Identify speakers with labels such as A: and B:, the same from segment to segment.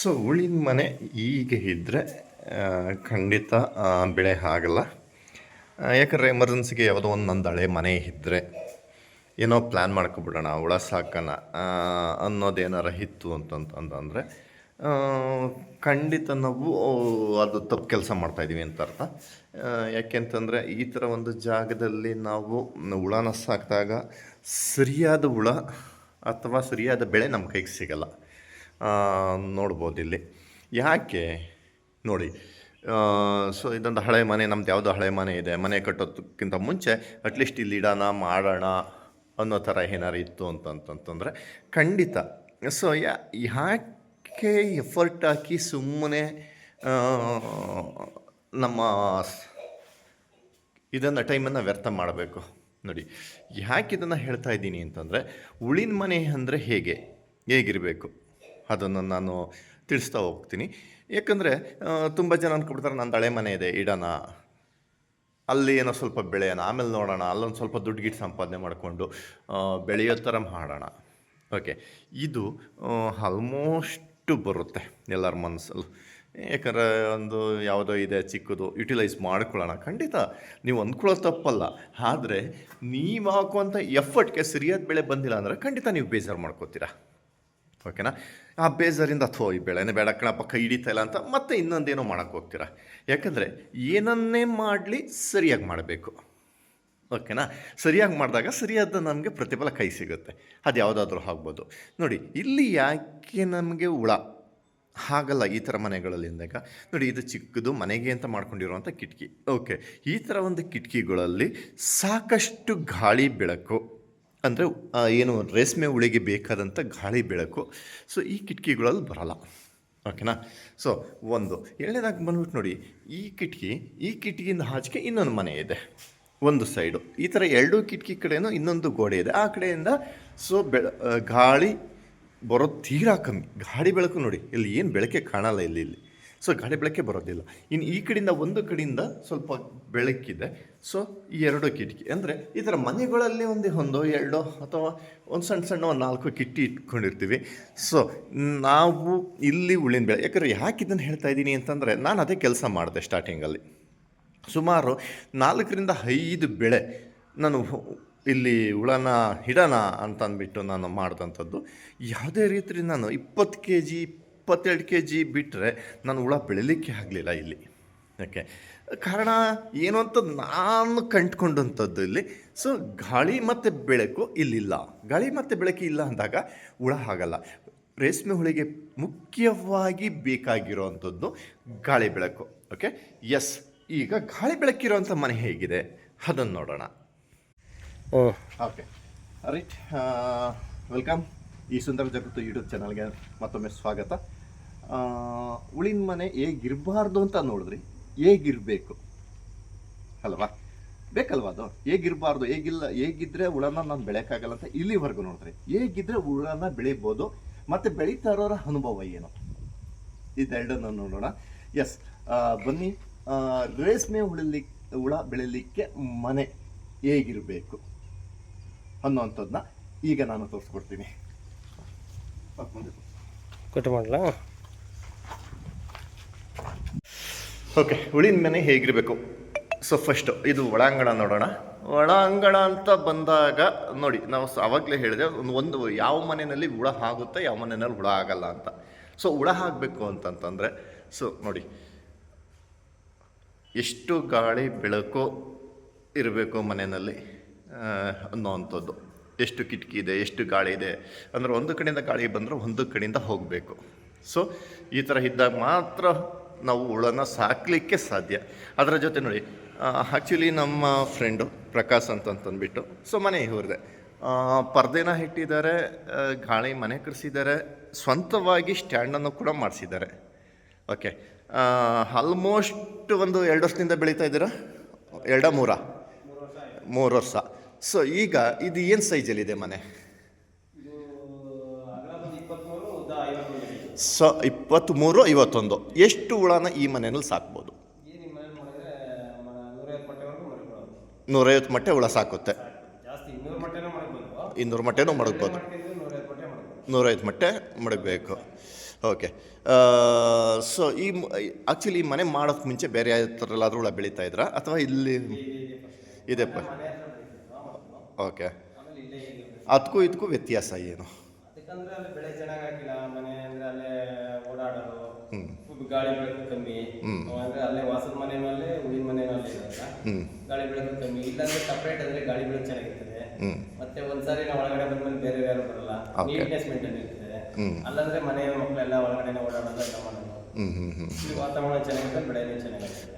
A: So, ಉಳಿದ ಮನೆ ಈಗ ಇದ್ದರೆ ಖಂಡಿತ ಬೆಳೆ ಆಗಲ್ಲ. ಯಾಕಂದರೆ ಎಮರ್ಜೆನ್ಸಿಗೆ ಯಾವುದೋ ಒಂದು ನಂದು ಹಳೆ ಮನೆ ಇದ್ದರೆ ಏನೋ ಪ್ಲ್ಯಾನ್ ಮಾಡ್ಕೊಬಿಡೋಣ ಹುಳ ಸಾಕೋಣ ಅನ್ನೋದೇನಾರ ಇತ್ತು ಅಂತಂತಂದರೆ ಖಂಡಿತ ನಾವು ಅದು ತಪ್ಪು ಕೆಲಸ ಮಾಡ್ತಾಯಿದ್ದೀವಿ ಅಂತ ಅರ್ಥ. ಯಾಕೆಂತಂದರೆ ಈ ಥರ ಒಂದು ಜಾಗದಲ್ಲಿ ನಾವು ಹುಳನ ಸಾಕಿದಾಗ, ಸರಿಯಾದ ಹುಳ ಅಥವಾ ಸರಿಯಾದ ಬೆಳೆ ನಮ್ಮ ಕೈಗೆ ಸಿಗಲ್ಲ. ನೋಡ್ಬೋದು ಇಲ್ಲಿ. ಯಾಕೆ? ನೋಡಿ ಸೊ ಇದೊಂದು ಹಳೆ ಮನೆ, ನಮ್ದು ಯಾವುದೋ ಹಳೆ ಮನೆ ಇದೆ. ಮನೆ ಕಟ್ಟೋದಕ್ಕಿಂತ ಮುಂಚೆ ಅಟ್ಲೀಸ್ಟ್ ಇಲ್ಲಿ ಇಡೋಣ, ಮಾಡೋಣ ಅನ್ನೋ ಥರ ಏನಾರು ಇತ್ತು ಅಂತಂತಂತಂದರೆ ಖಂಡಿತ. ಸೊ ಯಾ, ಯಾಕೆ ಎಫರ್ಟ್ ಹಾಕಿ ಸುಮ್ಮನೆ ನಮ್ಮ ಇದನ್ನು ಟೈಮನ್ನು ವ್ಯರ್ಥ ಮಾಡಬೇಕು? ನೋಡಿ, ಯಾಕೆ ಇದನ್ನು ಹೇಳ್ತಾ ಇದ್ದೀನಿ ಅಂತಂದರೆ ಉಳಿನ ಮನೆ ಅಂದರೆ ಹೇಗೆ? ಹೇಗಿರಬೇಕು? ಅದನ್ನು ನಾನು ತಿಳಿಸ್ತಾ ಹೋಗ್ತೀನಿ. ಯಾಕಂದರೆ ತುಂಬ ಜನ ಅಂದ್ಕೊಬಿಡ್ತಾರೆ ನನ್ನ ಹಳೆ ಮನೆ ಇದೆ, ಇಡೋಣ. ಅಲ್ಲಿ ಏನೋ ಸ್ವಲ್ಪ ಬೆಳೆಯೋಣ, ಆಮೇಲೆ ನೋಡೋಣ, ಅಲ್ಲೊಂದು ಸ್ವಲ್ಪ ದುಡ್ಡು ಗಿಟ್ಟು ಸಂಪಾದನೆ ಮಾಡಿಕೊಂಡು ಬೆಳೆಯೋ ಥರ ಮಾಡೋಣ. ಓಕೆ. ಇದು ಆಲ್ಮೋಸ್ಟು ಬರುತ್ತೆ ಎಲ್ಲರ ಮನಸ್ಸಲ್ಲಿ ಯಾಕಂದರೆ, ಒಂದು ಯಾವುದೋ ಇದೆ, ಚಿಕ್ಕದು ಯುಟಿಲೈಸ್ ಮಾಡ್ಕೊಳ್ಳೋಣ. ಖಂಡಿತ, ನೀವು ಅಂದ್ಕೊಳ್ಳೋ ತಪ್ಪಲ್ಲ. ಆದರೆ, ನೀವು ಹಾಕುವಂಥ ಎಫರ್ಟ್ಗೆ ಸರಿಯಾದ ಬೆಳೆ ಬಂದಿಲ್ಲ ಅಂದರೆ ಖಂಡಿತ ನೀವು ಬೇಜಾರು ಮಾಡ್ಕೋತೀರಾ. ಓಕೆನಾ ಆ ಬೇಜಾರಿಂದ ಅಥವಾ ಈ ಬೆಳೆನೇ ಬೇಡ ಕಣಪ್ಪ, ಕೈ ಹಿಡಿತಾ ಇಲ್ಲ ಅಂತ ಮತ್ತೆ ಇನ್ನೊಂದೇನೋ ಮಾಡೋಕ್ಕೆ ಹೋಗ್ತೀರಾ? ಯಾಕಂದರೆ ಏನನ್ನೇ ಮಾಡಲಿ ಸರಿಯಾಗಿ ಮಾಡಬೇಕು. ಓಕೆನಾ ಸರಿಯಾಗಿ ಮಾಡಿದಾಗ ಸರಿಯಾದ ನಮಗೆ ಪ್ರತಿಫಲ ಕೈ ಸಿಗುತ್ತೆ. ಅದು ಯಾವುದಾದ್ರೂ ಆಗ್ಬೋದು. ನೋಡಿ, ಇಲ್ಲಿ ಯಾಕೆ ನಮಗೆ ಹುಳ? ಹಾಗಲ್ಲ ಈ ಥರ ಮನೆಗಳಲ್ಲಿ ಅಂದಾಗ. ನೋಡಿ, ಇದು ಚಿಕ್ಕದು, ಮನೆಗೆ ಅಂತ ಮಾಡ್ಕೊಂಡಿರುವಂಥ ಕಿಟಕಿ. ಓಕೆ ಈ ಥರ ಒಂದು ಕಿಟಕಿಗಳಲ್ಲಿ ಸಾಕಷ್ಟು ಗಾಳಿ ಬೆಳಕು. ಅಂದರೆ ಏನು ರೇಷ್ಮೆ ಹುಳಿಗೆ ಬೇಕಾದಂಥ ಗಾಳಿ ಬೆಳಕು. ಸೊ, ಈ ಕಿಟಕಿಗಳಲ್ಲಿ ಬರಲ್ಲ. ಓಕೆನಾ? ಸೊ, ಒಂದು. ಎರಡನೇದಾಗಿ ಬಂದ್ಬಿಟ್ಟು ನೋಡಿ, ಈ ಕಿಟಕಿ, ಈ ಕಿಟಕಿಯಿಂದ ಹಾಚಿಕೆ ಇನ್ನೊಂದು ಮನೆ ಇದೆ. ಒಂದು ಸೈಡು. ಈ ಥರ ಎರಡೂ ಕಿಟಕಿ ಕಡೆಯೂ ಇನ್ನೊಂದು ಗೋಡೆ ಇದೆ. ಆ ಕಡೆಯಿಂದ, ಸೊ, ಬೆಳ ಗಾಳಿ ಬರೋದು ತೀರಾ ಕಮ್ಮಿ. ಗಾಳಿ ಬೆಳಕು ನೋಡಿ, ಇಲ್ಲಿ ಏನು ಬೆಳಕೆ ಕಾಣಲ್ಲ ಇಲ್ಲಿ ಇಲ್ಲಿ. ಸೊ ಗಾಳಿ ಬೆಳಕೆ ಬರೋದಿಲ್ಲ. ಇನ್ನು ಈ ಕಡೆಯಿಂದ ಒಂದು ಕಡೆಯಿಂದ ಸ್ವಲ್ಪ ಬೆಳಕಿದೆ. ಸೊ ಈ ಎರಡು ಕಿಟಕಿ. ಅಂದರೆ, ಈ ಥರ ಮನೆಗಳಲ್ಲಿ ಒಂದು ಒಂದೋ, ಎರಡೋ ಅಥವಾ ಒಂದು ಸಣ್ಣ ಸಣ್ಣ ಒಂದು ನಾಲ್ಕು ಕಿಟ್ಟಿ ಇಟ್ಕೊಂಡಿರ್ತೀವಿ. ಸೊ ನಾವು ಇಲ್ಲಿ ಉಳಿನ ಬೆಳೆ, ಯಾಕಂದರೆ ಯಾಕೆ ಇದನ್ನು ಹೇಳ್ತಾ ಇದ್ದೀನಿ ಅಂತಂದರೆ, ನಾನು ಅದೇ ಕೆಲಸ ಮಾಡಿದೆ ಸ್ಟಾರ್ಟಿಂಗಲ್ಲಿ ಸುಮಾರು ನಾಲ್ಕರಿಂದ ಐದು ಬೆಳೆ ನಾನು ಇಲ್ಲಿ ಹುಳನ ಇಡೋಣ ಅಂತಂದ್ಬಿಟ್ಟು ನಾನು ಮಾಡಿದಂಥದ್ದು. ಯಾವುದೇ ರೀತಿ ನಾನು ಇಪ್ಪತ್ತು ಕೆ ಜಿ ಇಪ್ಪತ್ತೆರಡು ಕೆ ಜಿ ಬಿಟ್ಟರೆ ನಾನು ಹುಳ ಬೆಳಿಲಿಕ್ಕೆ ಆಗಲಿಲ್ಲ ಇಲ್ಲಿ. ಓಕೆ. ಕಾರಣ ಏನು ಅಂತ ನಾನು ಕಂಡುಕೊಂಡಂಥದ್ದು ಇಲ್ಲಿ. ಸೊ ಗಾಳಿ ಮತ್ತು ಬೆಳಕು ಇಲ್ಲಿಲ್ಲ. ಗಾಳಿ ಮತ್ತು ಬೆಳಕು ಇಲ್ಲ ಅಂದಾಗ ಹುಳ ಆಗಲ್ಲ. ರೇಷ್ಮೆ ಹುಳಿಗೆ ಮುಖ್ಯವಾಗಿ ಬೇಕಾಗಿರೋವಂಥದ್ದು ಗಾಳಿ ಬೆಳಕು. ಓಕೆ. ಎಸ್ ಈಗ ಗಾಳಿ ಬೆಳಕಿರೋಂಥ ಮನೆ ಹೇಗಿದೆ? ಅದನ್ನು ನೋಡೋಣ.
B: ಓಹ್
A: ಓಕೆ ರೈಟ್ ವೆಲ್ಕಮ್ ಈ ಸುಂದರ ಜಗತ್ತು ಯೂಟ್ಯೂಬ್ ಚಾನಲ್ಗೆ ಮತ್ತೊಮ್ಮೆ ಸ್ವಾಗತ. ಉಳಿನ ಮನೆ ಹೇಗಿರಬಾರ್ದು ಅಂತ ನೋಡಿದ್ರಿ? ಹೇಗಿರಬೇಕು? ಅಲ್ವಾ? ಬೇಕಲ್ವಾ ಅದು? ಹೇಗಿರಬಾರ್ದು? ಹೇಗಿಲ್ಲ, ಹೇಗಿದ್ರೆ ಹುಳನ ನಾನು ಬೆಳೆಯೋಕ್ಕಾಗಲ್ಲ ಅಂತ ಇಲ್ಲಿವರೆಗೂ ನೋಡಿದ್ರೆ. ಹೇಗಿದ್ರೆ ಹುಳನ ಬೆಳಿಬೋದು? ಮತ್ತು ಬೆಳೀತಾ ಇರೋರ ಅನುಭವ ಏನು? ಇದೆರಡನ್ನು ನೋಡೋಣ. ಎಸ್ ಬನ್ನಿ. ರೇಷ್ಮೆ ಉಳಿಲಿಕ್ಕೆ ಹುಳ ಬೆಳಿಲಿಕ್ಕೆ ಮನೆ ಹೇಗಿರಬೇಕು? ಅನ್ನೋವಂಥದ್ದನ್ನ ಈಗ ನಾನು ತೋರಿಸ್ಕೊಡ್ತೀನಿ.
B: ಕೊಟ್ಟು ಮಾಡಲಾ?
A: ಓಕೆ ಉಳಿನ ಮನೆ ಹೇಗಿರಬೇಕು? ಸೊ ಫಸ್ಟು ಇದು ಒಳಾಂಗಣ ನೋಡೋಣ. ಒಳಾಂಗಣ ಅಂತ ಬಂದಾಗ, ನೋಡಿ, ನಾವು ಆವಾಗಲೇ ಹೇಳಿದೆ, ಒಂದು ಒಂದು ಯಾವ ಮನೆಯಲ್ಲಿ ಹುಳ ಆಗುತ್ತೆ, ಯಾವ ಮನೆಯಲ್ಲಿ ಹುಳ ಆಗಲ್ಲ ಅಂತ. ಸೊ ಹುಳ ಆಗಬೇಕು ಅಂತಂತಂದರೆ ಸೊ ನೋಡಿ. ಎಷ್ಟು ಗಾಳಿ, ಬೆಳಕು ಇರಬೇಕು ಮನೆಯಲ್ಲಿ ಅನ್ನೋವಂಥದ್ದು ಎಷ್ಟು ಕಿಟಕಿ ಇದೆ, ಎಷ್ಟು ಗಾಳಿ ಇದೆ, ಅಂದರೆ ಒಂದು ಕಡೆಯಿಂದ ಗಾಳಿ ಬಂದರೆ ಒಂದು ಕಡೆಯಿಂದ ಹೋಗಬೇಕು. ಸೊ ಈ ಥರ ಇದ್ದಾಗ ಮಾತ್ರ ನಾವು ಹುಳನ ಸಾಕಲಿಕ್ಕೆ ಸಾಧ್ಯ. ಅದರ ಜೊತೆ ನೋಡಿ ಆ್ಯಕ್ಚುಲಿ ನಮ್ಮ ಫ್ರೆಂಡು ಪ್ರಕಾಶ್ ಅಂತಂತಂದ್ಬಿಟ್ಟು ಸೊ ಮನೆ ಇವ್ರದೆ ಪರ್ದೆನ ಇಟ್ಟಿದ್ದಾರೆ ಗಾಳಿ ಮನೆ ಕರೆಸಿದ್ದಾರೆ, ಸ್ವಂತವಾಗಿ ಸ್ಟ್ಯಾಂಡನ್ನು ಕೂಡ ಮಾಡಿಸಿದ್ದಾರೆ. ಓಕೆ ಆಲ್ಮೋಸ್ಟ್ ಒಂದು ಎರಡು ವರ್ಷದಿಂದ ಬೆಳೀತಾ ಇದ್ದೀರಾ? ಎರಡ ಮೂರ? ಮೂರು ವರ್ಷ ಸೊ ಈಗ ಇದು ಏನು ಸೈಜಲ್ಲಿದೆ ಮನೆ? ಸೊ ಇಪ್ಪತ್ತ್ಮೂರು ಐವತ್ತೊಂದು. ಎಷ್ಟು ಹುಳನ ಈ ಮನೆಯಲ್ಲಿ ಸಾಕ್ಬೋದು? ನೂರೈವತ್ತು ಮೊಟ್ಟೆ ಹುಳ ಸಾಕುತ್ತೆ.
B: ಇನ್ನೂರು ಮಟ್ಟನೂ
A: ಮಡಗ್ಬೋದು.
B: ನೂರೈವತ್ತು ಮಟ್ಟೆ
A: ಮಡಗಬೇಕು. ಓಕೆ. ಸೊ, ಈ ಆ್ಯಕ್ಚುಲಿ ಈ ಮನೆ ಮಾಡೋಕ್ಕೆ ಮುಂಚೆ ಬೇರೆ ಥರಲ್ಲಾದರೂ ಹುಳ ಬೆಳೀತಾ ಇದ್ರಾ? ಅಥವಾ ಇಲ್ಲಿ ಇದೆಪ್ಪ ಓಕೆ. ಅದಕ್ಕೂ ಇದಕ್ಕೂ ವ್ಯತ್ಯಾಸ ಏನು?
B: ಗಾಳಿ ಬೆಳಕು ಕಮ್ಮಿ. ಅಂದ್ರೆ ಅಲ್ಲೇ ವಾಸದ ಮನೆ ಮೇಲೆ ಉಳಿದ ಮನೆ ಮೇಲೆ ಗಾಳಿ ಬೆಳಕು ಕಮ್ಮಿ. ಇಲ್ಲಾಂದ್ರೆ ಸಪ್ರೇಟ್ ಅಂದ್ರೆ ಗಾಳಿ ಬೆಳಕು ಚೆನ್ನಾಗಿರ್ತದೆ. ಮತ್ತೆ ಒಂದ್ಸಾರಿ ನಾವು ಒಳಗಡೆ ಬಂದ್ಮೇಲೆ ಬೇರೆ ಯಾರು ಬರಲ್ಲ. ನೀಟ್ನೆಸ್ ಮೇಂಟೈನ್ ಇರ್ತದೆ. ಅಲ್ಲಂದ್ರೆ ಮನೆ ಮಕ್ಕಳೆಲ್ಲ ಒಳಗಡೆ ಓಡಾಡೋದು ಎಲ್ಲ ಮಾಡೋದು.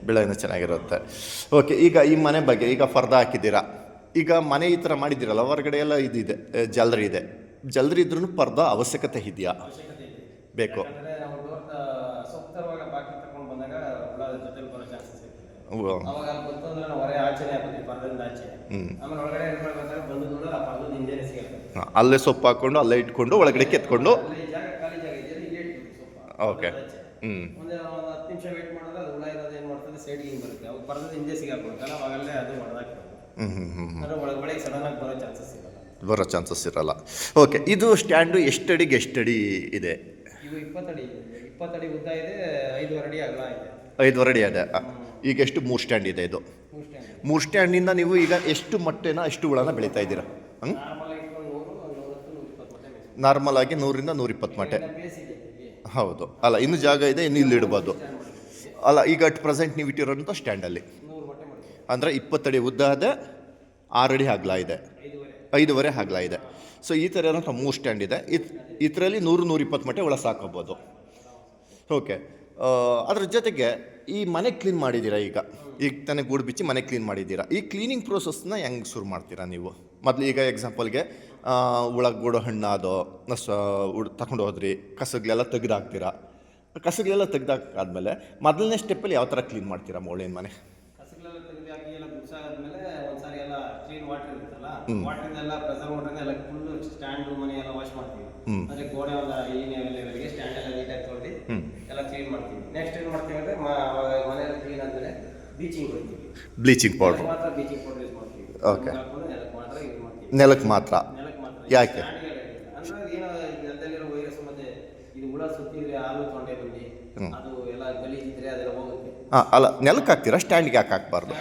B: ಬೆಳೆನೂ ಚೆನ್ನಾಗಿರುತ್ತೆ
A: ಓಕೆ ಈಗ ಈ ಮನೆ ಬಗ್ಗೆ ಈಗ ಫರ್ದ ಹಾಕಿದ್ದೀರಾ? ಈಗ ಮನೆ ಈ ಥರ ಮಾಡಿದ್ದೀರಲ್ಲ ಹೊರಗಡೆ ಎಲ್ಲ ಇದಿದೆ ಜಲ್ರಿ ಇದೆ. ಜಲ್ರಿ ಇದ್ರೂ ಪರ್ದ ಅವಶ್ಯಕತೆ ಇದೆಯಾ? ಬೇಕು
B: ಯಾಕಂದ್ರೆ ನಾವು ಡೋರ್ ಸೂಕ್ತವಾಗಿ ಬಾಕಿ ತಗೊಂಡು ಬಂದಾಗ ಹುಳ ಜೊತೆಲಿ ಬರೋ ಚಾನ್ಸಸ್ ಇರ್ತದೆ
A: ಉವ್ವ್.
B: ಅವಾಗ ಅಲ್ಲಿ ಬಂತು ಅಂದ್ರೆ ನಾವು ಹೊರಗೆ ಆಚೆನೆ ಹಾಕೋತೀವಿ ಪರದಿಂದ ಆಚೆ ಆಮೇಲೆ ಒಳಗಡೆ ಇರ್ಬೇಕಾದ್ರೆ ಬಂದು ದೂರ ಆ ಪರದದ ಹಿಂದೆನೆ ಸಿಗುತ್ತೆ.
A: ಅಲ್ಲೇ ಸೊಪ್ಪು ಹಾಕೊಂಡು ಅಲ್ಲೇ ಇಟ್ಕೊಂಡು ಒಳಗಡೆ ಕೆತ್ಕೊಂಡು.
B: ಅಲ್ಲಿ ಜಾಗ ಖಾಲಿ ಜಾಗ ಇದೆಯಲ್ಲ ಇಲ್ಲೇ ಇಟ್ಬಿಟ್ಟು ಸ್ವಲ್ಪ
A: ಓಕೆ. ಹ್ಞೂ
B: ಒಂದು ಒಂದು ಹತ್ತು ನಿಮಿಷ ವೇಟ್ ಮಾಡಿದ್ರೆ ಅದು ಹುಳ ಇರೋದು ಏನು ಮಾಡ್ತದೆ ಸೈಡ್ಗೆ ಹಿಂಗೆ ಬರುತ್ತೆ. ಅವಾಗ ಪರದದ ಹಿಂದೆ ಸಿಗಾಕ್ಬಿಡುತ್ತಲ್ಲ ಅವಾಗಲ್ಲೇ ಅದು ಹೊಡೆದಾಕ್ತದೆ
A: ಹ್ಞೂ ಹ್ಞೂ ಹ್ಞೂ
B: ಅಂದ್ರೆ ಒಳಗೆ ಒಳಗೆ ಸಡನ್ ಆಗಿ ಬರೋ ಚಾನ್ಸಸ್ ಇರಲ್ಲ.
A: ಬರೋ ಚಾನ್ಸಸ್ ಇರಲ್ಲ. ಓಕೆ ಇದು ಸ್ಟ್ಯಾಂಡು ಎಷ್ಟಡಿಗೆ ಎಷ್ಟಡಿ ಇದೆ?
B: ಇವು ಇಪ್ಪತ್ತಡಿ ಇಪ್ಪತ್ತಡಿ ಉದ್ದ ಇದೆ ಐದುವರೆ ಅಡಿ ಅಗಲ ಇದೆ.
A: ಐದುವರೆ ಅಡಿ ಇದೆ. ಈಗ ಎಷ್ಟು ಮೂರು ಸ್ಟ್ಯಾಂಡ್ ಇದೆ ಇದು?
B: ಮೂರು ಸ್ಟ್ಯಾಂಡ್
A: ಮೂರು ಸ್ಟ್ಯಾಂಡಿಂದ ನೀವು ಈಗ ಎಷ್ಟು ಮೊಟ್ಟೆನ ಎಷ್ಟು ಹುಳನ ಬೆಳೀತಾ ಇದ್ದೀರಾ? ಹಂಗೆ
B: ನಾರ್ಮಲ್ ಆಗಿ
A: ನೂರಿಂದ ನೂರಿಪ್ಪತ್ತು ಮೊಟ್ಟೆ. ಹೌದು. ಅಲ್ಲ ಇನ್ನು ಜಾಗ ಇದೆ ಇನ್ನು ಇಲ್ಲಿ ಇಡ್ಬೋದು. ಅಲ್ಲ ಈಗ ಅಟ್ ಪ್ರೆಸೆಂಟ್ ನೀವು ಇಟ್ಟಿರೋಂಥ ಸ್ಟ್ಯಾಂಡಲ್ಲಿ. ಅಂದರೆ ಇಪ್ಪತ್ತಡಿ ಉದ್ದ ಇದೆ ಆರಡಿ ಹಾಗಲ ಇದೆ.
B: ಐದುವರೆ.
A: ಹಗಲ ಇದೆ. ಸೊ ಈ ಥರ ಏನಂತ ಮೂರು ಸ್ಟ್ಯಾಂಡ್ ಇದೆ. ಇದರಲ್ಲಿ ನೂರು ನೂರಿಪ್ಪತ್ತು ಮೊಟ್ಟೆ ಒಳ ಸಾಕೋಬೋದು. ಓಕೆ ಅದ್ರ ಜೊತೆಗೆ ಈ ಮನೆ ಕ್ಲೀನ್ ಮಾಡಿದ್ದೀರಾ ಈಗ? ಈಗ ತಾನೇ ಗೂಡು ಬಿಚ್ಚಿ ಮನೆ ಕ್ಲೀನ್ ಮಾಡಿದ್ದೀರಾ? ಈ ಕ್ಲೀನಿಂಗ್ ಪ್ರೋಸೆಸ್ನ ಹೆಂಗೆ ಶುರು ಮಾಡ್ತೀರಾ ನೀವು? ಮೊದಲು ಈಗ ಎಕ್ಸಾಂಪಲ್ಗೆ ಒಳಗೆ ಗೂಡು ಹಣ್ಣಾದೋ ಉಡ್ ತಗೊಂಡು ಹೋದ್ರಿ ಕಸಗಳೆಲ್ಲ ತೆಗೆದಾಕ್ತೀರಾ? ಕಸಗಳೆಲ್ಲ ತೆಗೆದಾಕಾದ್ಮೇಲೆ ಮೊದಲನೇ ಸ್ಟೆಪ್ಪಲ್ಲಿ ಯಾವ ಥರ ಕ್ಲೀನ್ ಮಾಡ್ತೀರಾ ಮೋಳಿನ ಮನೆ?
B: ಕಸಗಳೆಲ್ಲ ತೆಗೆದು ಹಾಕಿ ಎಲ್ಲ ಗುಡ್ಸಾದ್ಮೇಲೆ ಒಂದ್ಸಾರಿ ಎಲ್ಲ ಕ್ಲೀನ್ ವಾಟರ್ ಇರುತ್ತಲ್ಲ ವಾಟರ್ ಎಲ್ಲ ಪ್ರೆಸರ್ ವಾಟರ್ ಎಲ್ಲ ಫುಲ್ ಸ್ಟ್ಯಾಂಡ್ ಮನೆ ಎಲ್ಲ ವಾಶ್ ಮಾಡ್ತೀವಿ ಅಂದ್ರೆ ಗೋಡೆ ಒಂದು ಈ ಲೆವೆಲ್ಗೆ ಸ್ಟ್ಯಾಂಡ್ ಎಲ್ಲ ನೀಟಾಗಿ ತೊಳೆದು ಎಲ್ಲ ಕ್ಲೀನ್ ಮಾಡ್ತೀವಿ ನೆಕ್ಸ್ಟ್ ಏನು ಮಾಡ್ತೀವಿ ಅಂದರೆ ಮನೆ ಕ್ಲೀನ್ ಆದ್ಮೇಲೆ ಬ್ಲೀಚಿಂಗ್ ಹೊಡಿತೀವಿ
A: ಬ್ಲೀಚಿಂಗ್ ಪೌಡ್ರ್
B: ಮಾತ್ರ ಬ್ಲೀಚಿಂಗ್ ಪೌಡರ್ ಯೂಸ್ ಮಾಡ್ತೀವಿ. ಓಕೆ ನೆಲಕ್ಕೆ ಮಾತ್ರ ಯೂಸ್ ಮಾಡ್ತೀವಿ.
A: ನೆಲಕ್ಕೆ ಮಾತ್ರ.
B: ನೆಲಕ್ಕೆ
A: ಯಾಕೆ?
B: ಸ್ಟ್ಯಾಂಡ್ಗೆ ಅಂದ್ರೆ ಏನೋ ನೆಲದಲ್ಲಿರೋ ವೈರಸ್ ಮತ್ತೆ ಇದು ಹುಳ ಸುತ್ತಿದ್ರೆ ಹಾಲು ತೊಂಡೆ ಬಂದು ಅದು ಎಲ್ಲ ಗಲೀಜಿದ್ರೆ ಅದೆಲ್ಲ ಹೋಗುತ್ತೆ.
A: ಹಾಂ ಅಲ್ಲ ನೆಲಕ್ಕೆ ಹಾಕ್ತೀರಾ? ಸ್ಟ್ಯಾಂಡ್ಗೆ ಯಾಕೆ ಹಾಕ್ಬಾರ್ದು?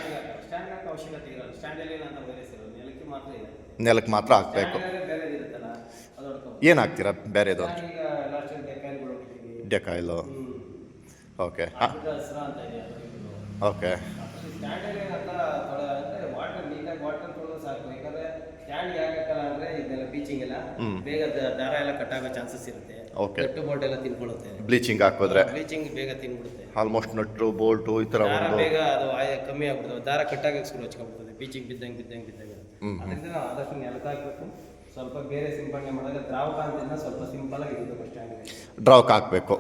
B: ಸ್ಟ್ಯಾಂಡ್ ಹಾಕೋ ಅವಶ್ಯಕತೆ ಇರಲ್ಲ. ಸ್ಟ್ಯಾಂಡಲ್ಲಿ ಏನಂತ ವೈರಸ್ ಇರೋದು ನೆಲಕ್ಕೆ ಮಾತ್ರ ಇದೆ.
A: ನೆಲಕ್ಕೆ ಮಾತ್ರ ಹಾಕಬೇಕು. ಏನು ಹಾಕ್ತೀರಾ ಬೇರೆದು ಡೆಕಾಯಿಲು ಓಕೆ. ಓಕೆ
B: ಸ್ಟ್ಯಾಂಡ್ ಯಾಕೆ ಹಾಕಲ್ಲ ಅಂದ್ರೆ ಇದೆಲ್ಲ ಬೀಚಿಂಗ್ ಎಲ್ಲ ಬೇಗ ದಾರ ಎಲ್ಲ ಕಟ್ ಆಗೋ ಚಾನ್ಸಸ್ ಇರುತ್ತೆ.
A: Okay.
B: ಕಟ್ಟು ಬೋಲ್ಟ್ ಎಲ್ಲ ತಿನ್ಕೊಳ್ಳುತ್ತೆ.
A: ಬ್ಲೀಚಿಂಗ್ ಹಾಕೋದ್ರೆ?
B: ಬ್ಲೀಚಿಂಗ್ ಬೇಗ ತಿನ್ಬಿಡುತ್ತೆ.
A: ಆಲ್ಮೋಸ್ಟ್ ನಟ್ರು ಬೋಲ್ಟ್ ಈ
B: ತರ
A: ಒಂದು
B: ಬೇಗ ಅದು ಆಯ ಕಮ್ಮಿ ಆಗ್ಬಿಡುತ್ತೆ ದಾರ ಕಟ್ಟಾಗ ಶುರು ಹಚ್ಕೊಂಡ್ಬಿಡ್ತದೆ. ಬೀಚಿಂಗ್ ಬಿದ್ದಂಗೆ ಬಿದ್ದಂಗೆ ಬಿದ್ದಂಗೆ ಅದರಿಂದ ನಾವು ಆದಷ್ಟು ನೆಲಕ್ಕೆ ಹಾಕ್ಬೇಕು ಸ್ವಲ್ಪ ಬೇರೆ ಸಿಂಪಡಣೆ ಮಾಡಿದಾಗ ದ್ರಾವಕ ಅಂತ ಸ್ವಲ್ಪ ಸಿಂಪಲ್ ಆಗಿ ಸ್ಟ್ಯಾಂಡ್ಗೆ
A: ಡ್ರಾವಕ ಹಾಕಬೇಕು.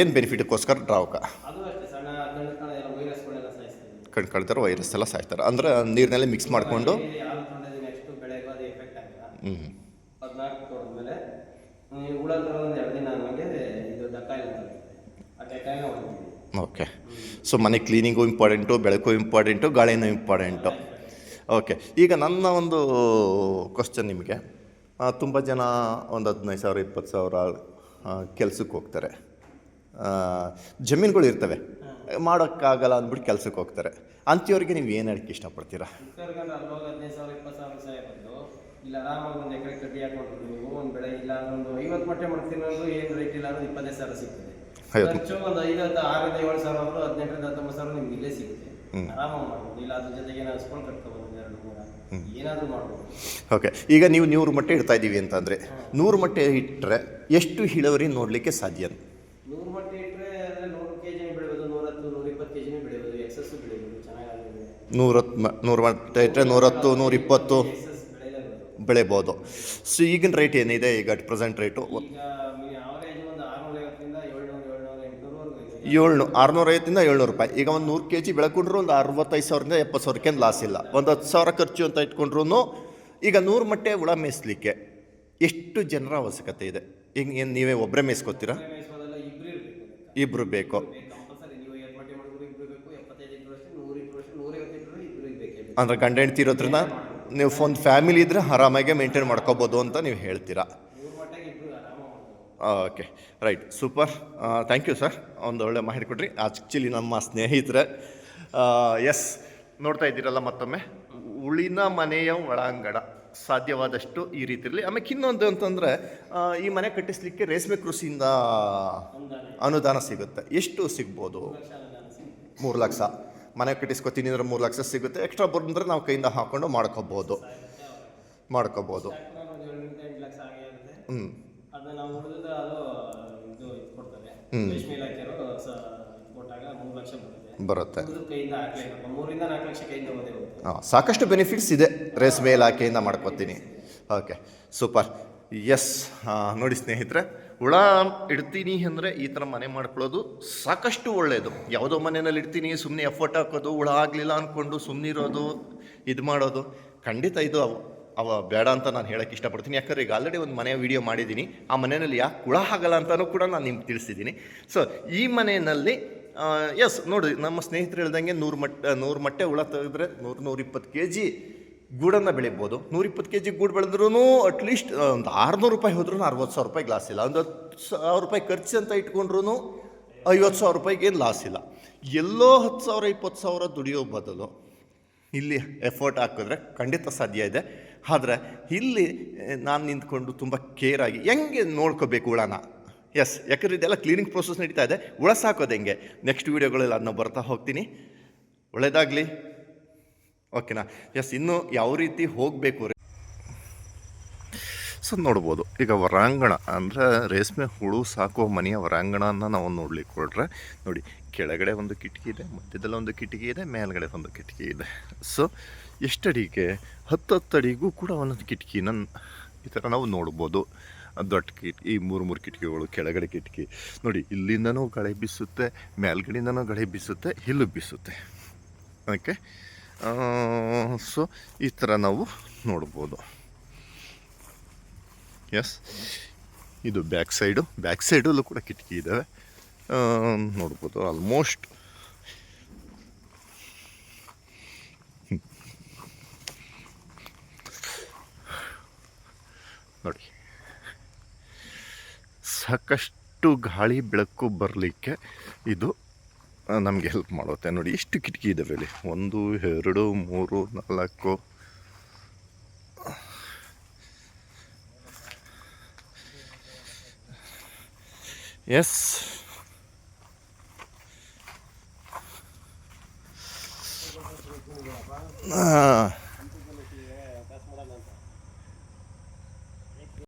A: ಏನು ಬೆನಿಫಿಟ್ಗೋಸ್ಕರ ಡ್ರಾವಕ
B: ಅದು ಅಷ್ಟೇ ಸಣ್ಣ ಕಣ್ಣು ಕಣ ಎಲ್ಲ ವೈರಸ್ಗಳೆಲ್ಲ ಸಾಯಿಸ್ತದೆ
A: ಕಣ್ ಕಳ್ತಾರೆ ವೈರಸ್ ಎಲ್ಲ ಸಾಯ್ತಾರೆ ಅಂದರೆ ನೀರಿನಲ್ಲಿ ಮಿಕ್ಸ್ ಮಾಡಿಕೊಂಡು
B: ಯಾರು ನೆಕ್ಸ್ಟ್ ಬೆಳೆಗೂ ಅದು ಎಫೆಕ್ಟ್ ಆಗಿಲ್ಲ
A: ಹ್ಞೂ
B: ಹದಿನಾಲ್ಕು ತೊಗೊಂಡ್ಮೇಲೆ ನೀವು ಹುಳ ತರೋದು ಎರಡು ದಿನ ನಮಗೆ ಇದು ಡಕಾಯಿಲ್ ಅಂತ ಬರುತ್ತೆ. ಆ ಡಕಾಯಿಲ್ನ ಹೊಡಿತೀವಿ.
A: ಓಕೆ. ಸೊ ಮನೆ ಕ್ಲೀನಿಂಗು ಇಂಪಾರ್ಟೆಂಟು ಬೆಳಕು ಇಂಪಾರ್ಟೆಂಟು ಗಾಳಿನೂ ಇಂಪಾರ್ಟೆಂಟು ಓಕೆ ಈಗ ನನ್ನ ಒಂದು ಕ್ವಶನ್ ನಿಮಗೆ. ತುಂಬ ಜನ ಒಂದು ಹದಿನೈದು ಸಾವಿರ ಇಪ್ಪತ್ತು ಸಾವಿರ ಕೆಲ್ಸಕ್ಕೆ ಹೋಗ್ತಾರೆ. ಜಮೀನುಗಳು ಇರ್ತವೆ. ಮಾಡೋಕ್ಕಾಗಲ್ಲ ಅಂದ್ಬಿಟ್ಟು ಕೆಲ್ಸಕ್ಕೆ ಹೋಗ್ತಾರೆ. ಅಂಥವ್ರಿಗೆ ನೀವು ಏನು ಹೇಳಕ್ಕೆ ಇಷ್ಟಪಡ್ತೀರಾ?
B: ಇಲ್ಲ ಆರಾಮಾಗಿ ಒಂದು ಎಕರೆ ಕಟ್ಟಿ ಹಾಕೊಂಡ್ರು ನೀವು ಒಂದು ಬೆಳೆ ಇಲ್ಲ ಒಂದು ಐವತ್ತು ಮೊಟ್ಟೆ ಮಾಡ್ತೀನಿ ಅಂದ್ರೂ ಏನು ರೇಟ್ ಇಲ್ಲ ಇಪ್ಪತ್ತೈದು ಸಾವಿರ ಸಿಗ್ತದೆ. ಖರ್ಚು ಒಂದು ಆರರಿಂದ ಏಳು ಸಾವಿರ ಆದರೂ ಹದಿನೆಂಟರಿಂದ ಹತ್ತೊಂಬತ್ತು ಸಾವಿರ ನಿಮ್ಗೆ ಇಲ್ಲೇ ಸಿಗುತ್ತೆ. ಆರಾಮಾಗಿ ಮಾಡ್ಬೋದು. ಇಲ್ಲ ಅದ್ರ ಜೊತೆಗೆ ನಾವು ಸ್ಕೂಲ್ ಕಟ್ಕೋಬೋದು. ಏನಾದರೂ ಮಾಡ್ಬೋದು.
A: ಓಕೆ ಈಗ ನೀವು ನೂರು ಮೊಟ್ಟೆ ಇಡ್ತಾ ಇದ್ದೀವಿ ಅಂತಂದರೆ ನೂರು ಮೊಟ್ಟೆ ಇಟ್ಟರೆ ಎಷ್ಟು ಇಳುವರಿ ನೋಡಲಿಕ್ಕೆ ಸಾಧ್ಯ?
B: ನೂರು ಮೊಟ್ಟೆ ಇಟ್ಟರೆ ಅಂದರೆ ನೂರು ಕೆ ಜಿನೇ ಬೆಳಿಬೋದು ನೂರತ್ತು ನೂರ ಇಪ್ಪತ್ತು ಕೆ ಜಿನೇ ಬೆಳಿಬೋದು ಎಕ್ಸಸ್ಸು ಬೆಳಿಬೋದು ಚೆನ್ನಾಗಿ
A: ನೂರತ್ತು ಮ- ನೂರು ಮೊಟ್ಟೆ ಇಟ್ಟರೆ ನೂರತ್ತು ನೂರಿಪ್ಪತ್ತು
B: ಬೆಳಿಬೋದು
A: ಬೆಳೆಬೋದು. ಸೊ ಈಗಿನ ರೇಟ್ ಏನಿದೆ? ಈಗ ಅಟ್ ಪ್ರೆಸೆಂಟ್ ರೇಟು
B: ಈಗ ಅವರೇಜ್ ಒಂದು ಆರುನೂರ ಐವತ್ತರಿಂದ ಏಳ್ನೂರು ಏಳ್ನೂರ ಎಂಟುನೂರವರೆಗೂ ಇದೆ
A: ಏಳ್ನೂ ಆರುನೂರೈವತ್ತಿಂದ ಏಳ್ನೂರು ರೂಪಾಯಿ. ಈಗ ಒಂದು ನೂರು ಕೆ ಜಿ ಬೆಳಕೊಂಡ್ರು ಒಂದು ಅರವತ್ತೈದು ಸಾವಿರದಿಂದ ಎಪ್ಪತ್ತು ಸಾವಿರಕ್ಕೆ ಲಾಸ್ ಇಲ್ಲ. ಒಂದು ಹತ್ತು ಸಾವಿರ ಖರ್ಚು ಅಂತ ಇಟ್ಕೊಂಡ್ರು ಈಗ ನೂರು ಮಟ್ಟೆ ಹುಳ ಮೇಯಿಸ್ಲಿಕ್ಕೆ ಎಷ್ಟು ಜನರ ಅವಶ್ಯಕತೆ ಇದೆ? ಈಗ ಏನು ನೀವೇ ಒಬ್ಬರೇ ಮೇಯಿಸ್ಕೊತೀರಾ? ಇಬ್ಬರು ಬೇಕು. ಅಂದರೆ ಗಂಡ ಹೆಂಡ್ತಿ ಇರೋದ್ರಿಂದ ನೀವು ಒಂದು ಫ್ಯಾಮಿಲಿ ಇದ್ದರೆ ಆರಾಮಾಗೆ ಮೇಂಟೈನ್ ಮಾಡ್ಕೋಬೋದು ಅಂತ ನೀವು ಹೇಳ್ತೀರಾ
B: ನೂರು ಮೊಟ್ಟೆಗೆ ಇಬ್ರು ಆರಾಮ ಮಾಡ್ಬೋದು
A: okay right super thank you sir ಒಂದು ಒಳ್ಳೆ ಮಾಹಿತಿ ಕೊಡ್ರಿ ಆ್ಯಕ್ಚುಲಿ ನಮ್ಮ ಸ್ನೇಹಿತರೆ ಎಸ್ ನೋಡ್ತಾ ಇದ್ದೀರಲ್ಲ ಮತ್ತೊಮ್ಮೆ. ಉಳಿನ ಮನೆಯ ಒಳಾಂಗಣ ಸಾಧ್ಯವಾದಷ್ಟು ಈ ರೀತಿ ಇರಲಿ ಆಮೇಲೆ ಇನ್ನೊಂದು ಅಂತಂದರೆ ಈ ಮನೆ ಕಟ್ಟಿಸ್ಲಿಕ್ಕೆ ರೇಷ್ಮೆ ಕೃಷಿಯಿಂದ ಅನುದಾನ ಸಿಗುತ್ತೆ. ಎಷ್ಟು ಸಿಗ್ಬೋದು? ಮೂರು ಲಕ್ಷ. ಮನೆ ಕಟ್ಟಿಸ್ಕೊತೀನಿ ಅಂದ್ರೆ ಮೂರು ಲಕ್ಷ ಸಿಗುತ್ತೆ. ಎಕ್ಸ್ಟ್ರಾ ಬಂದರೆ ನಾವು ಕೈಯಿಂದ ಹಾಕೊಂಡು ಮಾಡ್ಕೋಬೋದು. ಮಾಡ್ಕೋಬೋದು. ಹ್ಞೂ
B: ನಾವು ಅದು ಇದು ಇದು ಕೊಡ್ತಾರೆ ರೇಷ್ಮೆ ಇಲಾಖೆಯವರು ಸ ಇದು ಕೊಟ್ಟಾಗ ಮೂರು ಲಕ್ಷ ಬರುತ್ತೆ.
A: ಬರುತ್ತೆ.
B: ಉಳಿದ ಕೈಯಿಂದ ಹಾಕ್ಲೇಬೇಕು ಮೂರಿಂದ ನಾಲ್ಕು ಲಕ್ಷ ಕೈಯಿಂದ ಹೋದೇ ಹೋಗುತ್ತೆ.
A: ಹಾಂ ಸಾಕಷ್ಟು ಬೆನಿಫಿಟ್ಸ್ ಇದೆ ರೇಷ್ಮೆ ಇಲಾಖೆಯಿಂದ ಮಾಡ್ಕೊತೀನಿ. ಓಕೆ ಸೂಪರ್ ಎಸ್ ನೋಡಿ ಸ್ನೇಹಿತರೆ ಹುಳ ಇಡ್ತೀನಿ ಅಂದರೆ ಈ ಥರ ಮನೆ ಮಾಡ್ಕೊಳ್ಳೋದು ಸಾಕಷ್ಟು ಒಳ್ಳೆಯದು ಯಾವುದೋ ಮನೆಯಲ್ಲಿ ಇಡ್ತೀನಿ ಸುಮ್ಮನೆ ಎಫರ್ಟ್ ಹಾಕೋದು ಹುಳ ಆಗಲಿಲ್ಲ ಅಂದ್ಕೊಂಡು ಸುಮ್ಮನಿರೋದು ಇದು ಮಾಡೋದು. ಖಂಡಿತ ಇದು ಅವ- ಬೇಡ ಅಂತ ನಾನು ಹೇಳಕ್ಕೆ ಇಷ್ಟಪಡ್ತೀನಿ. ಯಾಕಂದರೆ ಈಗ ಆಲ್ರೆಡಿ ಒಂದು ಮನೆಯ ವಿಡಿಯೋ ಮಾಡಿದ್ದೀನಿ. ಆ ಮನೆಯಲ್ಲಿ ಯಾಕೆ ಕುಳ ಆಗಲ್ಲ ಅಂತಲೂ ಕೂಡ ನಾನು ನಿಮ್ಗೆ ತಿಳಿಸಿದ್ದೀನಿ ಸೊ ಈ ಮನೆಯಲ್ಲಿ ಎಸ್ ನೋಡಿ, ನಮ್ಮ ಸ್ನೇಹಿತರು ಹೇಳ್ದಂಗೆ ನೂರು ಮಟ್ಟ ನೂರು ಮಟ್ಟೆ ಹುಳ ತೆಗೆದ್ರೆ ನೂರು ನೂರಿಪ್ಪತ್ತು ಕೆ ಜಿ ಗೂಡನ್ನು ಬೆಳಿಬೋದು. ನೂರಿಪ್ಪತ್ತು ಕೆ ಜಿ ಗೂಡು ಬೆಳೆದ್ರೂ ಅಟ್ಲೀಸ್ಟ್ ಒಂದು ಆರುನೂರು ರೂಪಾಯಿ ಹೋದ್ರೂ ಅರವತ್ತು ಸಾವಿರ ರೂಪಾಯಿಗೆ ಲಾಸ್ ಇಲ್ಲ. ಒಂದು ಹತ್ತು ಸಾವಿರ ರೂಪಾಯಿ ಖರ್ಚು ಅಂತ ಇಟ್ಕೊಂಡ್ರೂ ಐವತ್ತು ಸಾವಿರ ರೂಪಾಯಿಗೆ ಏನು ಲಾಸ್ ಇಲ್ಲ. ಎಲ್ಲೋ ಹತ್ತು ಸಾವಿರ, ಇಪ್ಪತ್ತು ಸಾವಿರ ದುಡಿಯೋ ಬದಲು ಇಲ್ಲಿ ಎಫರ್ಟ್ ಹಾಕಿದ್ರೆ ಖಂಡಿತ ಸಾಧ್ಯ ಇದೆ. ಆದರೆ ಇಲ್ಲಿ ನಾನು ನಿಂತ್ಕೊಂಡು ತುಂಬ ಕೇರ್ ಆಗಿ, ಹೆಂಗೆ ನೋಡ್ಕೋಬೇಕು ಹುಳನ? ಎಸ್ ಯಾಕಂದ್ರೆ ಇದೆಲ್ಲ ಕ್ಲೀನಿಂಗ್ ಪ್ರೋಸೆಸ್ ನಡೀತಾ ಇದೆ. ಹುಳ ಸಾಕೋದು ಹೆಂಗೆ? ನೆಕ್ಸ್ಟ್ ವೀಡಿಯೋಗಳಲ್ಲಿ ಅದನ್ನ ಬರ್ತಾ ಹೋಗ್ತೀನಿ. ಒಳ್ಳೇದಾಗಲಿ. ಓಕೆನಾ ಎಸ್ ಇನ್ನು ಯಾವ ರೀತಿ ಹೋಗಬೇಕು ರೀ? ಸೊ ನೋಡ್ಬೋದು. ಈಗ ಹೊರಾಂಗಣ ಅಂದರೆ ರೇಷ್ಮೆ ಹುಳು ಸಾಕುವ ಮನೆಯ ಹೊರಾಂಗಣನ ನಾವು ನೋಡ್ಲಿಕ್ಕೆ ಹೊರಟ್ರೆ ನೋಡಿ, ಕೆಳಗಡೆ ಒಂದು ಕಿಟಕಿ ಇದೆ, ಮಧ್ಯದಲ್ಲಿ ಒಂದು ಕಿಟಕಿ ಇದೆ, ಮೇಲ್ಗಡೆ ಒಂದು ಕಿಟಕಿ ಇದೆ. ಸೊ ಎಷ್ಟಡಿಗೆ ಹತ್ತು ಹತ್ತು ಅಡಿಗೂ ಕೂಡ ಒಂದೊಂದು ಕಿಟಕಿನ ಈ ಥರ ನಾವು ನೋಡ್ಬೋದು. ದೊಡ್ಡ ಕಿಟಕಿ ಈ ಮೂರು ಮೂರು ಕಿಟಕಿಗಳು, ಕೆಳಗಡೆ ಕಿಟಕಿ. ನೋಡಿ, ಇಲ್ಲಿಂದನೂ ಗಳೆ ಬೀಸುತ್ತೆ ಮೇಲ್ಗಡೆಯಿಂದನೂ ಗಳೆ ಬೀಸುತ್ತೆ ಹಿಲ್ಲು ಬೀಸುತ್ತೆ. ಓಕೆ? ಸೊ, ಈ ಥರ ನಾವು ನೋಡ್ಬೋದು. ಎಸ್? ಇದು ಬ್ಯಾಕ್ ಸೈಡು, ಬ್ಯಾಕ್ ಸೈಡಲ್ಲೂ ಕೂಡ ಕಿಟಕಿ ಇದ್ದಾವೆ. ನೋಡ್ಬೋದು, ಆಲ್ಮೋಸ್ಟ್ ನೋಡಿ. ಸಾಕಷ್ಟು ಗಾಳಿ, ಬೆಳಕು ಬರಲಿಕ್ಕೆ ಇದು ನಮಗೆ ಹೆಲ್ಪ್ ಮಾಡುತ್ತೆ. ನೋಡಿ, ಎಷ್ಟು ಕಿಟಕಿ ಇದ್ದಾವೆ ಇಲ್ಲಿ ಒಂದು, ಎರಡು, ಮೂರು, ನಾಲ್ಕು. ಎಸ್